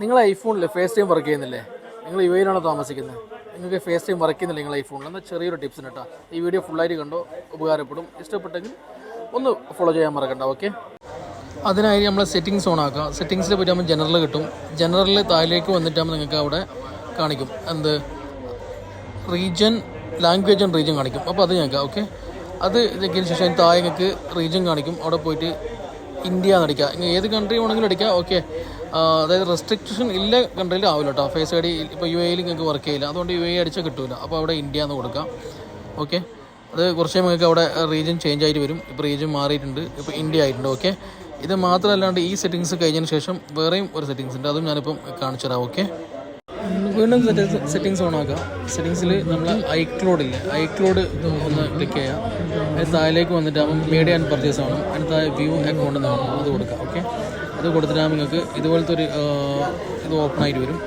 നിങ്ങൾ ഐഫോണിൽ face time work ചെയ്യുന്നില്ലേ? നിങ്ങൾ യു എയിലാണോ താമസിക്കുന്നത്? നിങ്ങൾക്ക് ഫേസ് ടൈം വർക്ക് ചെയ്യുന്നില്ല നിങ്ങൾ ഐഫോണിൽ എന്നാൽ ചെറിയൊരു ടിപ്സിന് കേട്ടോ ഈ വീഡിയോ ഫുള്ളായിട്ട് കണ്ടോ? ഉപകാരപ്പെടും. ഇഷ്ടപ്പെട്ടെങ്കിൽ ഒന്ന് ഫോളോ ചെയ്യാൻ മറക്കണ്ട ഓക്കെ അതിനായി നമ്മൾ സെറ്റിങ്സ് ഓൺ ആക്കുക സെറ്റിങ്സിൽ പോയിട്ട് നമ്മൾ ജനറൽ കിട്ടും. ജനറലിൽ താഴേക്ക് വന്നിട്ടാകുമ്പോൾ നിങ്ങൾക്ക് അവിടെ കാണിക്കും. എന്ത്? റീജിയൻ ലാംഗ്വേജ് ആൻഡ് റീജിയൻ കാണിക്കും. അപ്പോൾ അത് ഞങ്ങൾക്ക് ഓക്കെ അത് ഞെക്കിയതിന് ശേഷം താഴെ നിങ്ങൾക്ക് റീജിയൻ കാണിക്കും. അവിടെ പോയിട്ട് ഇന്ത്യ എന്നടിക്കുക ഏത് കൺട്രി വേണമെങ്കിലും അടിക്കുക ഓക്കെ അതായത് റെസ്ട്രിക്ഷൻ ഇല്ല കൺട്രിയിൽ ആവില്ല കേട്ടോ ഫേസ് ഐ ഡി ഇപ്പോൾ യു എയിൽ നിങ്ങൾക്ക് വർക്ക് ചെയ്യില്ല. അതുകൊണ്ട് യു എ അടിച്ചാൽ കിട്ടില്ല അപ്പോൾ അവിടെ ഇന്ത്യ എന്ന് കൊടുക്കാം. ഓക്കെ അത് കുറച്ച് നിങ്ങൾക്ക് അവിടെ റീജിയൻ ചേഞ്ച് ആയിട്ട് വരും. ഇപ്പോൾ റീജിയൻ മാറിയിട്ടുണ്ട്. ഇപ്പോൾ ഇന്ത്യ ആയിട്ടുണ്ട്. ഓക്കെ ഇത് മാത്രമല്ലാണ്ട് ഈ സെറ്റിങ്സ് കഴിഞ്ഞതിന് ശേഷം വേറെയും ഒരു സെറ്റിങ്സ് ഉണ്ട്. അതും ഞാനിപ്പം കാണിച്ചു തരാം. ഓക്കെ വീണ്ടും സെറ്റിങ്സ് ഓൺ ആക്കാം. സെറ്റിങ്സിൽ നമ്മൾ ഐക്ലോഡ് ഇല്ല? ഐക്ലോഡ് ഒന്ന് ക്ലിക്ക് ചെയ്യാം. അതിന് താഴേക്ക് വന്നിട്ട് ആകുമ്പോൾ മീഡിയ ആൻഡ് പർച്ചേസ് ആവണം അതിന് താഴെ വ്യൂ അക്കൗണ്ട് എന്ന് വേണം അത് കൊടുക്കാം. ഓക്കെ അത് കൊടുത്തിട്ടാകുമ്പോൾ നിങ്ങൾക്ക് ഇതുപോലത്തെ ഒരു ഇത് ഓപ്പൺ ആയിട്ട് വരും.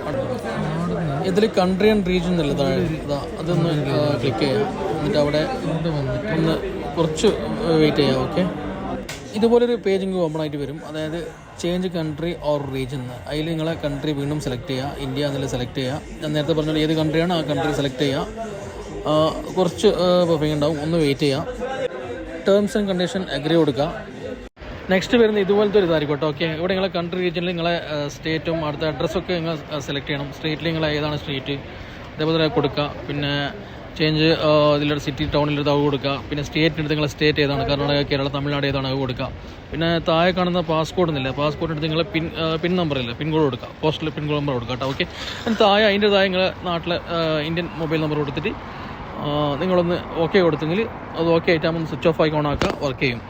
ഇതിൽ കൺട്രി ആൻഡ് റീജിയൻ എന്നല്ല താഴെ അതൊന്ന് ക്ലിക്ക് ചെയ്യാം. എന്നിട്ട് അവിടെ ഒന്ന് കുറച്ച് വെയിറ്റ് ചെയ്യാം ഓക്കെ ഇതുപോലൊരു പേജ് ഇങ്ങ് ഓപ്പൺ ആയിട്ട് വരും. അതായത് ചേഞ്ച് കൺട്രി ഓർ റീജിയൻ അതിൽ നിങ്ങളെ കൺട്രി വീണ്ടും സെലക്ട് ചെയ്യുക ഇന്ത്യ എന്നുള്ള സെലക്ട് ചെയ്യുക ഞാൻ നേരത്തെ പറഞ്ഞ ഏത് കൺട്രിയാണ് ആ കൺട്രി സെലക്ട് ചെയ്യുക കുറച്ച് പെർഫെക്റ്റ് ഉണ്ടാവും. ഒന്ന് വെയിറ്റ് ചെയ്യുക ടേംസ് ആൻഡ് കണ്ടീഷൻ അഗ്രി കൊടുക്കുക നെക്സ്റ്റ് വരുന്ന ഇതുപോലത്തെ ഒരു ഇതായിരിക്കും ഓക്കെ ഇവിടെ നിങ്ങളെ കൺട്രി റീജിയനിൽ നിങ്ങളെ സ്റ്റേറ്റും അടുത്ത അഡ്രസ്സൊക്കെ നിങ്ങൾ സെലക്ട് ചെയ്യണം. സ്ട്രീറ്റിൽ നിങ്ങൾ ഏതാണ് സ്ട്രീറ്റ് അതേപോലെ കൊടുക്കുക. പിന്നെ ചേഞ്ച് ഇതിലൊരു സിറ്റി ടൗണിലൊരു അത് കൊടുക്കുക. പിന്നെ സ്റ്റേറ്റിന് എടുത്ത് നിങ്ങളെ സ്റ്റേറ്റ് ഏതാണ്? കർണാടക കേരള തമിഴ്നാട് ഏതാണ്? അത് കൊടുക്കുക. പിന്നെ താഴെ കാണുന്ന പാസ്പോർട്ട് എന്നില്ല പാസ്പോർട്ട് എടുത്ത് നിങ്ങളെ പിൻ പിൻ നമ്പറില്ല ഇല്ല? പിൻ കോഡ് കൊടുക്കുക. പോസ്റ്റൽ പിൻ കോഡ് നമ്പർ കൊടുക്കുക കേട്ടോ. ഓക്കെ താഴെ അതിന്റെ താഴെ നിങ്ങളെ നാട്ടിലെ ഇന്ത്യൻ മൊബൈൽ നമ്പർ കൊടുത്തിട്ട് നിങ്ങളൊന്ന് ഓക്കെ കൊടുത്തെങ്കിൽ അത് ഓക്കെ ആയിട്ടാകുമ്പോൾ സ്വിച്ച് ഓഫ് ആയി ഓൺ ആക്കുക വർക്ക് ചെയ്യും.